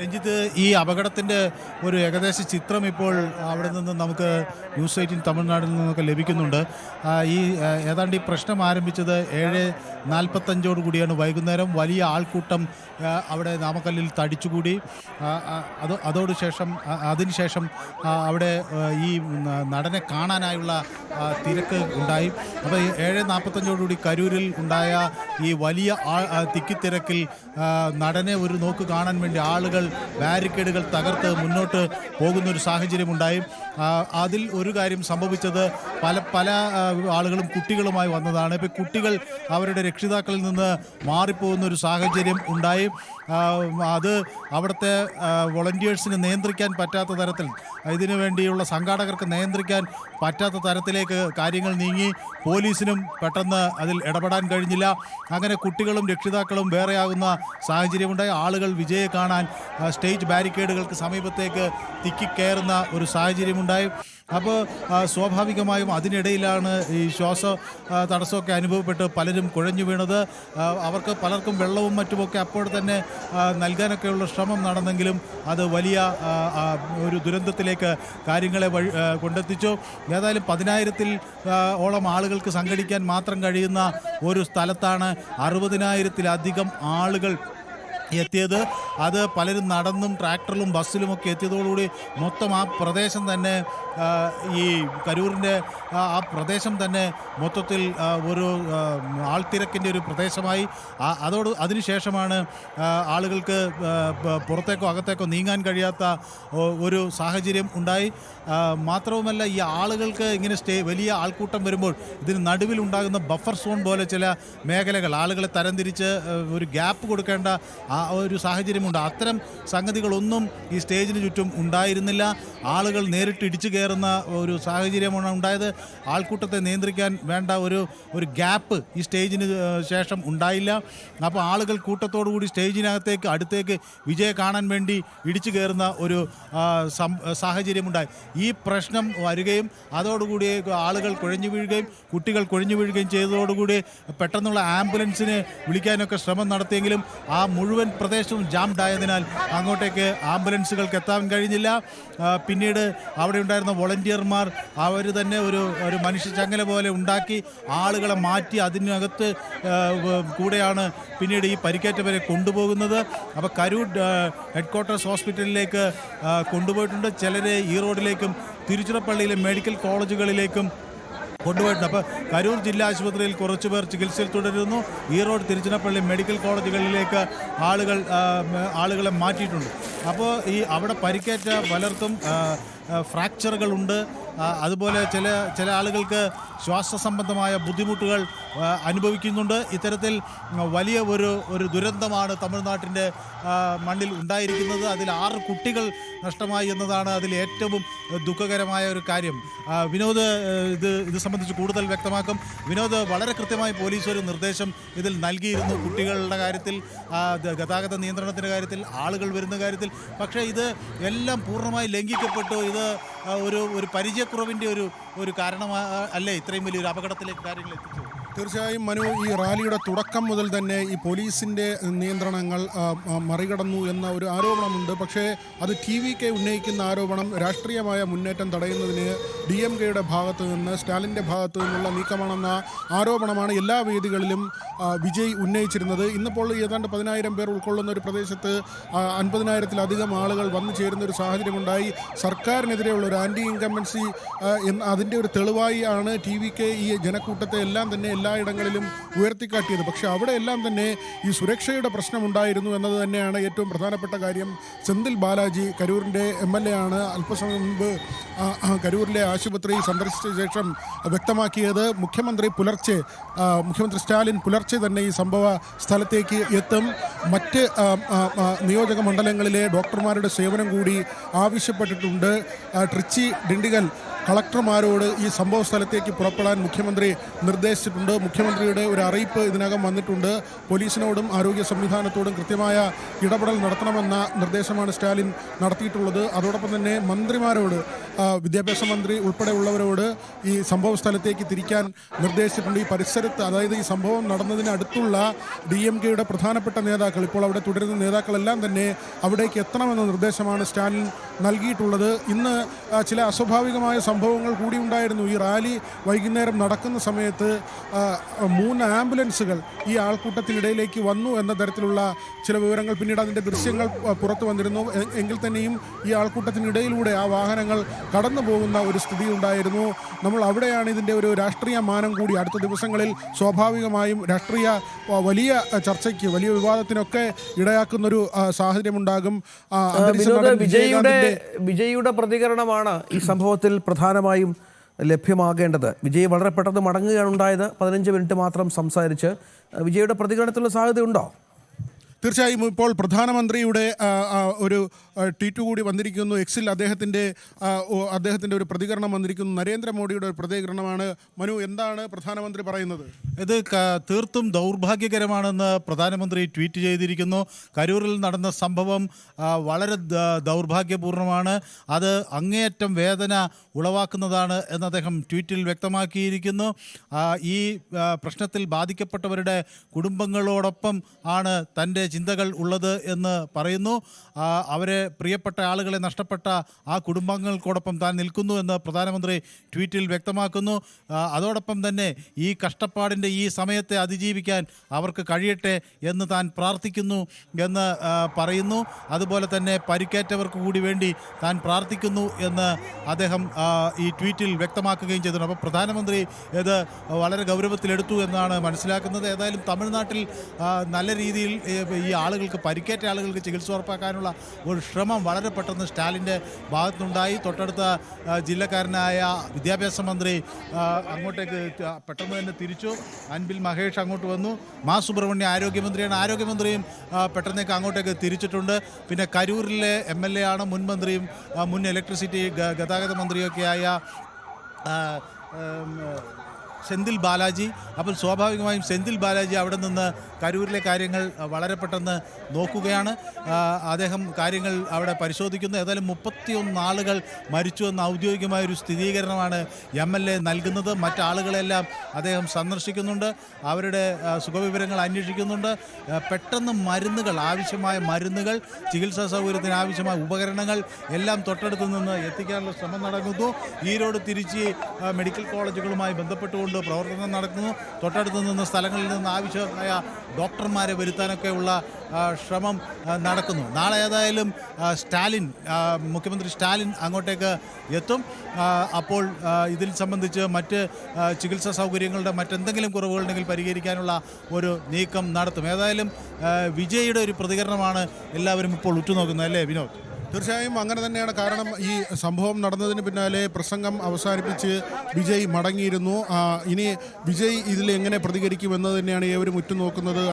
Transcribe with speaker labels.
Speaker 1: രഞ്ജിത്ത് ഈ അപകടത്തിന്റെ ഒരു ഏകദേശ ചിത്രം ഇപ്പോൾ അവിടെ നിന്ന് നമുക്ക് ന്യൂസ് എയ്റ്റീൻ തമിഴ്നാടിൽ നിന്നൊക്കെ ലഭിക്കുന്നുണ്ട്. ഈ ഏതാണ്ട് ഈ പ്രശ്നം ആരംഭിച്ചത് ഏഴ് നാൽപ്പത്തഞ്ചോട് കൂടിയാണ്. വൈകുന്നേരം വലിയ ആൾക്കൂട്ടം അവിടെ നാമക്കല്ലിൽ തടിച്ചുകൂടി. അത് അതോട് ശേഷം അതിനുശേഷം അവിടെ ഈ നടനെ കാണാനായുള്ള തിരക്ക് ഉണ്ടായി. അപ്പോൾ ഏഴ് നാൽപ്പത്തഞ്ചോടുകൂടി കരൂരിൽ ഉണ്ടായ ഈ വലിയ ആ തിക്കിത്തിരക്കിൽ നടനെ ഒരു നോക്ക് കാണാൻ വേണ്ടി ആളുകൾ ബാരിക്കേഡുകൾ തകർത്ത് മുന്നോട്ട് പോകുന്ന ഒരു സാഹചര്യമുണ്ടായി അതിൽ ഒരു കാര്യം സംഭവിച്ചത് പല പല ആളുകളും കുട്ടികളുമായി വന്നതാണ്. ഇപ്പോൾ കുട്ടികൾ അവരുടെ രക്ഷിതാക്കളിൽ നിന്ന് മാറിപ്പോകുന്ന ഒരു സാഹചര്യം ഉണ്ടായി. അത് അവിടുത്തെ വോളണ്ടിയേഴ്സിന് നിയന്ത്രിക്കാൻ പറ്റാത്ത തരത്തിൽ ഇതിനു വേണ്ടിയുള്ള സംഘാടകർക്ക് നിയന്ത്രിക്കാൻ പറ്റാത്ത തരത്തിലേക്ക് കാര്യങ്ങൾ നീങ്ങി. പോലീസിനും പെട്ടെന്ന് അതിൽ ഇടപെടാൻ കഴിഞ്ഞില്ല. അങ്ങനെ കുട്ടികളും രക്ഷിതാക്കളും വേറെയാകുന്ന സാഹചര്യമുണ്ടായി. ആളുകൾ വിജയെ കാണാൻ സ്റ്റേജ് ബാരിക്കേഡുകൾക്ക് സമീപത്തേക്ക് തിക്കിക്കയറുന്ന ഒരു സാഹചര്യമുണ്ടായി. അപ്പോൾ സ്വാഭാവികമായും അതിനിടയിലാണ് ഈ ശ്വാസ തടസ്സമൊക്കെ അനുഭവപ്പെട്ട് പലരും കുഴഞ്ഞു വീണത്. അവർക്ക് പലർക്കും വെള്ളവും മറ്റുമൊക്കെ അപ്പോൾ തന്നെ നൽകാനൊക്കെയുള്ള ശ്രമം നടന്നെങ്കിലും അത് വലിയ ഒരു ദുരന്തത്തിലേക്ക് കാര്യങ്ങളെ വഴി കൊണ്ടെത്തിച്ചു. ഏതായാലും പതിനായിരത്തിൽ ഓളം ആളുകൾക്ക് സംഘടിക്കാൻ മാത്രം കഴിയുന്ന ഒരു സ്ഥലത്താണ് അറുപതിനായിരത്തിലധികം ആളുകൾ എത്തിയത്. അത് പലരും നടന്നും ട്രാക്ടറിലും ബസ്സിലുമൊക്കെ എത്തിയതോടുകൂടി മൊത്തം ആ പ്രദേശം തന്നെ ഈ കരൂരിന്റെ ആ പ്രദേശം തന്നെ മൊത്തത്തിൽ ഒരു ആൾത്തിരക്കിന്റെ ഒരു പ്രദേശമായി. അതോട് അതിനുശേഷമാണ് ആളുകൾക്ക് പുറത്തേക്കോ അകത്തേക്കോ നീങ്ങാൻ കഴിയാത്ത ഒരു സാഹചര്യം ഉണ്ടായി. മാത്രവുമല്ല ഈ ആളുകൾക്ക് ഇങ്ങനെ സ്റ്റേ വലിയ ആൾക്കൂട്ടം വരുമ്പോൾ ഇതിന് നടുവിൽ ഉണ്ടാകുന്ന ബഫർ സോൺ പോലെ ചില മേഖലകൾ ആളുകളെ തരംതിരിച്ച് ഒരു ഗ്യാപ്പ് കൊടുക്കേണ്ട ആ ഒരു സാഹചര്യമുണ്ട്. അത്തരം സംഗതികളൊന്നും ഈ സ്റ്റേജിന് ചുറ്റും ഉണ്ടായിരുന്നില്ല. ആളുകൾ നേരിട്ട് ഇടിച്ചു കയറുന്ന ഒരു സാഹചര്യമാണ് ഉണ്ടായത്. ആൾക്കൂട്ടത്തെ നിയന്ത്രിക്കാൻ വേണ്ട ഒരു ഒരു ഗ്യാപ്പ് ഈ സ്റ്റേജിന് ശേഷം ഉണ്ടായില്ല. അപ്പോൾ ആളുകൾ കൂട്ടത്തോടു കൂടി സ്റ്റേജിനകത്തേക്ക് അടുത്തേക്ക് വിജയെ കാണാൻ വേണ്ടി ഇടിച്ചു കയറുന്ന ഒരു ആ, സാഹചര്യമുണ്ടായി. ഈ പ്രശ്നം വരികയും അതോടുകൂടി ആളുകൾ കുഴഞ്ഞു വീഴുകയും കുട്ടികൾ കുഴഞ്ഞു വീഴുകയും ചെയ്തതോടുകൂടി പെട്ടെന്നുള്ള ആംബുലൻസിനെ വിളിക്കാനൊക്കെ ശ്രമം നടത്തിയെങ്കിലും ആ മുഴുവൻ പ്രദേശവും ജാംഡ് ആയതിനാൽ അങ്ങോട്ടേക്ക് ആംബുലൻസുകൾക്ക് എത്താൻ കഴിഞ്ഞില്ല. പിന്നീട് അവിടെ ഉണ്ടായിരുന്ന വോളണ്ടിയർമാർ അവർ തന്നെ ഒരു ഒരു മനുഷ്യ ചങ്ങല പോലെ ഉണ്ടാക്കി ആളുകളെ മാറ്റി അതിനകത്ത് കൂടെയാണ് പിന്നീട് ഈ പരിക്കേറ്റവരെ കൊണ്ടുപോകുന്നത്. അപ്പോൾ കരൂർ ഹെഡ് ക്വാർട്ടേഴ്സ് ഹോസ്പിറ്റലിലേക്ക് കൊണ്ടുപോയിട്ടുണ്ട്. ചിലരെ ഈ റോഡിലേക്കും തിരുച്ചിറപ്പള്ളിയിലെ മെഡിക്കൽ കോളേജുകളിലേക്കും കൊണ്ടുപോയിട്ടുണ്ട്. അപ്പോൾ കരൂർ ജില്ലാ ആശുപത്രിയിൽ കുറച്ചുപേർ ചികിത്സയിൽ തുടരുന്നു. ഈറോഡ് തിരുച്ചിറപ്പള്ളി മെഡിക്കൽ കോളേജുകളിലേക്ക് ആളുകൾ ആളുകളെ മാറ്റിയിട്ടുണ്ട്. അപ്പോൾ ഈ അവിടെ പരിക്കേറ്റ പലർക്കും ഫ്രാക്ചറുകളുണ്ട്. അതുപോലെ ചില ചില ആളുകൾക്ക് ശ്വാസ സംബന്ധമായ ബുദ്ധിമുട്ടുകൾ അനുഭവിക്കുന്നുണ്ട്. ഇത്തരത്തിൽ വലിയ ഒരു ഒരു ദുരന്തമാണ് തമിഴ്നാട്ടിന്റെ മണ്ണിൽ ഉണ്ടായിരിക്കുന്നത്. അതിൽ ആറ് കുട്ടികൾ നഷ്ടമായി എന്നതാണ് അതിൽ ഏറ്റവും ദുഃഖകരമായ ഒരു കാര്യം. വിനോദ് ഇത് ഇത് സംബന്ധിച്ച് കൂടുതൽ വ്യക്തമാക്കും. വിനോദ് വളരെ കൃത്യമായി പോലീസ് ഒരു നിർദ്ദേശം ഇതിൽ നൽകിയിരുന്നു കുട്ടികളുടെ കാര്യത്തിൽ. ഗതാഗത നിയന്ത്രണത്തിന്റെ കാര്യത്തിൽ ആളുകൾ വരുന്ന കാര്യത്തിൽ. പക്ഷേ ഇത് എല്ലാം പൂർണമായി ലംഘിക്കപ്പെട്ടു. ഇത് ആ, ഒരു ഒരു പരിചയക്കുറവിന്റെ ഒരു ഒരു കാരണമാ അല്ലേ? ഇത്രയും വലിയൊരു അപകടത്തിലേക്ക് കാര്യങ്ങൾ എത്തിച്ചത്
Speaker 2: തീർച്ചയായും മനു ഈ റാലിയുടെ തുടക്കം മുതൽ തന്നെ ഈ പോലീസിന്റെ നിയന്ത്രണങ്ങൾ മറികടന്നു എന്ന ഒരു ആരോപണമുണ്ട്. പക്ഷേ അത് ടി വി കെ ഉന്നയിക്കുന്ന ആരോപണം രാഷ്ട്രീയമായ മുന്നേറ്റം തടയുന്നതിന് ഡി എം കെയുടെ ഭാഗത്തു നിന്ന് സ്റ്റാലിന്റെ ഭാഗത്തു നിന്നുള്ള നീക്കമാണെന്ന ആരോപണമാണ് എല്ലാ വേദികളിലും വിജയ് ഉന്നയിച്ചിരുന്നത്. ഇന്നിപ്പോൾ ഏതാണ്ട് പതിനായിരം പേർ ഉൾക്കൊള്ളുന്ന ഒരു പ്രദേശത്ത് അൻപതിനായിരത്തിലധികം ആളുകൾ വന്നു ചേരുന്ന ഒരു സാഹചര്യം സാഹചര്യമുണ്ടായി. സർക്കാരിനെതിരെയുള്ള ഒരു ആന്റി ഇൻകമ്പൻസി അതിന്റെ ഒരു തെളിവായി ആണ് ടി വി കെ ഈ ജനക്കൂട്ടത്തെ എല്ലാം തന്നെ എല്ലായിടങ്ങളിലും ഉയർത്തിക്കാട്ടിയത്. പക്ഷേ അവിടെ എല്ലാം തന്നെ ഈ സുരക്ഷയുടെ പ്രശ്നമുണ്ടായിരുന്നു എന്നത് തന്നെയാണ് ഏറ്റവും പ്രധാനപ്പെട്ട കാര്യം. സെന്തിൽ ബാലാജി കരൂരിന്റെ എം എൽ എ ആണ്. അല്പസമയം ആ, കരൂരിലെ ആശുപത്രി സന്ദർശിച്ച ശേഷം വ്യക്തമാക്കിയത് മുഖ്യമന്ത്രി പുലർച്ചെ മുഖ്യമന്ത്രി സ്റ്റാലിൻ പുലർച്ചെ തന്നെ ഈ സംഭവ സ്ഥലത്തേക്ക് എത്തും. മറ്റ് നിയോജക മണ്ഡലങ്ങളിലെ ഡോക്ടർമാരുടെ സേവനം കൂടി ആവശ്യപ്പെട്ടിട്ടുണ്ട്. ട്രിച്ചി ഡിണ്ടിഗൽ കളക്ടർമാരോട് ഈ സംഭവ സ്ഥലത്തേക്ക് പുറപ്പെടാൻ മുഖ്യമന്ത്രി നിർദ്ദേശിച്ചിട്ടുണ്ട്. മുഖ്യമന്ത്രിയുടെ ഒരു അറിയിപ്പ് ഇതിനകം വന്നിട്ടുണ്ട്. പോലീസിനോടും ആരോഗ്യ സംവിധാനത്തോടും കൃത്യമായ ഇടപെടൽ നടത്തണമെന്ന നിർദ്ദേശമാണ് സ്റ്റാലിൻ നടത്തിയിട്ടുള്ളത്. അതോടൊപ്പം തന്നെ മന്ത്രിമാരോട് വിദ്യാഭ്യാസ മന്ത്രി ഉൾപ്പെടെയുള്ളവരോട് ഈ സംഭവ സ്ഥലത്തേക്ക് തിരിക്കാൻ നിർദ്ദേശിച്ചിട്ടുണ്ട്. ഈ പരിസരത്ത് അതായത് ഈ സംഭവം നടന്നതിന് അടുത്തുള്ള ഡി എം കെയുടെ പ്രധാനപ്പെട്ട നേതാക്കൾ ഇപ്പോൾ അവിടെ തുടരുന്ന നേതാക്കളെല്ലാം തന്നെ അവിടേക്ക് എത്തണമെന്ന നിർദ്ദേശമാണ് സ്റ്റാലിൻ നൽകിയിട്ടുള്ളത്. ഇന്ന് ചില അസ്വാഭാവികമായ സംഭവങ്ങൾ കൂടി ഉണ്ടായിരുന്നു. ഈ റാലി വൈകുന്നേരം നടക്കുന്ന സമയത്ത് മൂന്ന് ആംബുലൻസുകൾ ഈ ആൾക്കൂട്ടത്തിനിടയിലേക്ക് വന്നു എന്ന തരത്തിലുള്ള ചില വിവരങ്ങൾ പിന്നീട് അതിന്റെ ദൃശ്യങ്ങൾ പുറത്തു വന്നിരുന്നു. എങ്കിൽ തന്നെയും ഈ ആൾക്കൂട്ടത്തിനിടയിലൂടെ ആ വാഹനങ്ങൾ കടന്നു പോകുന്ന ഒരു സ്ഥിതി ഉണ്ടായിരുന്നു. നമ്മൾ അവിടെയാണ് ഇതിന്റെ ഒരു രാഷ്ട്രീയ മാനം കൂടി അടുത്ത ദിവസങ്ങളിൽ സ്വാഭാവികമായും രാഷ്ട്രീയ വലിയ ചർച്ചയ്ക്ക് വലിയ വിവാദത്തിനൊക്കെ ഇടയാക്കുന്നൊരു സാഹചര്യമുണ്ടാകും. വിജയുടെ
Speaker 3: വിജയിയുടെ പ്രതികരണമാണ് ഈ സംഭവത്തിൽ പ്രധാനമായും ലഭ്യമാകേണ്ടത്. വിജയ് വളരെ പെട്ടെന്ന് മടങ്ങുകയാണ് ഉണ്ടായത്. പതിനഞ്ച് മിനിറ്റ് മാത്രം സംസാരിച്ച് വിജയുടെ പ്രതികരണത്തിലുള്ള സാധ്യതയുണ്ടോ?
Speaker 2: തീർച്ചയായും ഇപ്പോൾ പ്രധാനമന്ത്രിയുടെ ഒരു ട്വീറ്റ് കൂടി വന്നിരിക്കുന്നു. എക്സിൽ അദ്ദേഹത്തിന്റെ അദ്ദേഹത്തിന്റെ ഒരു പ്രതികരണം വന്നിരിക്കുന്നു. നരേന്ദ്രമോദിയുടെ ഒരു പ്രതികരണമാണ്. മനു എന്താണ് പ്രധാനമന്ത്രി പറയുന്നത്?
Speaker 1: ഇത് തീർത്തും ദൗർഭാഗ്യകരമാണെന്ന് പ്രധാനമന്ത്രി ട്വീറ്റ് ചെയ്തിരിക്കുന്നു. കരൂരിൽ നടന്ന സംഭവം വളരെ ദൗർഭാഗ്യപൂർണമാണ് അത് അങ്ങേയറ്റം വേദന ഉളവാക്കുന്നതാണ് എന്ന് അദ്ദേഹം ട്വീറ്റിൽ വ്യക്തമാക്കിയിരിക്കുന്നു. ഈ പ്രശ്നത്തിൽ ബാധിക്കപ്പെട്ടവരുടെ കുടുംബങ്ങളോടൊപ്പം ആണ് തന്റെ ചിന്തകൾ ഉള്ളത് എന്ന് പറയുന്നു. അവരെ പ്രിയപ്പെട്ട ആളുകളെ നഷ്ടപ്പെട്ട ആ കുടുംബങ്ങൾക്കോടൊപ്പം താൻ നിൽക്കുന്നു എന്ന് പ്രധാനമന്ത്രി ട്വീറ്റിൽ വ്യക്തമാക്കുന്നു. അതോടൊപ്പം തന്നെ ഈ കഷ്ടപ്പാടിന്റെ ഈ സമയത്തെ അതിജീവിക്കാൻ അവർക്ക് കഴിയട്ടെ എന്ന് താൻ പ്രാർത്ഥിക്കുന്നു എന്ന് പറയുന്നു. അതുപോലെ തന്നെ പരിക്കേറ്റവർക്ക് കൂടി വേണ്ടി താൻ പ്രാർത്ഥിക്കുന്നു എന്ന് അദ്ദേഹം ഈ ട്വീറ്റിൽ വ്യക്തമാക്കുകയും ചെയ്തിട്ടുണ്ട് അപ്പോൾ പ്രധാനമന്ത്രി ഇത് വളരെ ഗൗരവത്തിലെടുത്തു എന്നാണ് മനസ്സിലാക്കുന്നത്. ഏതായാലും തമിഴ്നാട്ടിൽ നല്ല രീതിയിൽ ഈ ആളുകൾക്ക് പരിക്കേറ്റ ആളുകൾക്ക് ചികിത്സ ഉറപ്പാക്കാനുള്ള ഒരു ശ്രമം വളരെ പെട്ടെന്ന് സ്റ്റാലിന്റെ ഭാഗത്തുനിന്നുണ്ടായി. തൊട്ടടുത്ത ജില്ലക്കാരനായ വിദ്യാഭ്യാസ മന്ത്രി അങ്ങോട്ടേക്ക് പെട്ടെന്ന് തന്നെ തിരിച്ചു. അൻബിൽ മഹേഷ് അങ്ങോട്ട് വന്നു. മാ സുബ്രഹ്മണ്യ ആരോഗ്യമന്ത്രിയാണ്. ആരോഗ്യമന്ത്രിയും പെട്ടെന്നേക്ക് അങ്ങോട്ടേക്ക് തിരിച്ചിട്ടുണ്ട്. പിന്നെ കരൂരിലെ എം എൽ എ ആണ് മുൻ മന്ത്രിയും മുൻ ഇലക്ട്രിസിറ്റി ഗതാഗത മന്ത്രിയൊക്കെയായ സെന്തിൽ ബാലാജി. അപ്പോൾ സ്വാഭാവികമായും സെന്തിൽ ബാലാജി അവിടെ നിന്ന് കരൂരിലെ കാര്യങ്ങൾ വളരെ പെട്ടെന്ന് നോക്കുകയാണ്. അദ്ദേഹം കാര്യങ്ങൾ അവിടെ പരിശോധിക്കുന്നു. ഏതായാലും മുപ്പത്തിയൊന്ന് ആളുകൾ മരിച്ചു എന്ന ഔദ്യോഗികമായ ഒരു സ്ഥിരീകരണമാണ് എം എൽ എ നൽകുന്നത്. മറ്റാളുകളെല്ലാം അദ്ദേഹം സന്ദർശിക്കുന്നുണ്ട്. അവരുടെ സുഖവിവരങ്ങൾ അന്വേഷിക്കുന്നുണ്ട്. പെട്ടെന്ന് മരുന്നുകൾ ആവശ്യമായ മരുന്നുകൾ ചികിത്സാ സൗകര്യത്തിന് ആവശ്യമായ ഉപകരണങ്ങൾ എല്ലാം തൊട്ടടുത്ത് നിന്ന് എത്തിക്കാനുള്ള ശ്രമം നടക്കുന്നു. ഈരോട് തിരിച്ച് മെഡിക്കൽ കോളേജുകളുമായി ബന്ധപ്പെട്ടുകൊണ്ട് പ്രവർത്തനം നടക്കുന്നു. തൊട്ടടുത്ത് നിന്ന് സ്ഥലങ്ങളിൽ നിന്ന് ആവശ്യമായ ഡോക്ടർമാരെ വരുത്താനൊക്കെയുള്ള ശ്രമം നടക്കുന്നു. നാളെ ഏതായാലും സ്റ്റാലിൻ മുഖ്യമന്ത്രി സ്റ്റാലിൻ അങ്ങോട്ടേക്ക് എത്തും. അപ്പോൾ ഇതിൽ സംബന്ധിച്ച് മറ്റ് ചികിത്സാ സൗകര്യങ്ങളുടെ മറ്റെന്തെങ്കിലും കുറവുകളുണ്ടെങ്കിൽ പരിഹരിക്കാനുള്ള ഒരു നീക്കം നടത്തും. ഏതായാലും വിജയിയുടെ ഒരു പ്രതികരണമാണ് എല്ലാവരും ഇപ്പോൾ ഉറ്റുനോക്കുന്നത്. അല്ലേ വിനോദ്?
Speaker 2: തീർച്ചയായും അങ്ങനെ തന്നെയാണ് കാരണം ഈ സംഭവം നടന്നതിന് പിന്നാലെ പ്രസംഗം അവസാനിപ്പിച്ച് വിജയ് മടങ്ങിയിരുന്നു. ഇനി വിജയ് ഇതിൽ എങ്ങനെ പ്രതികരിക്കും തന്നെയാണ് ഏവരും ഉറ്റുനോക്കുന്നത്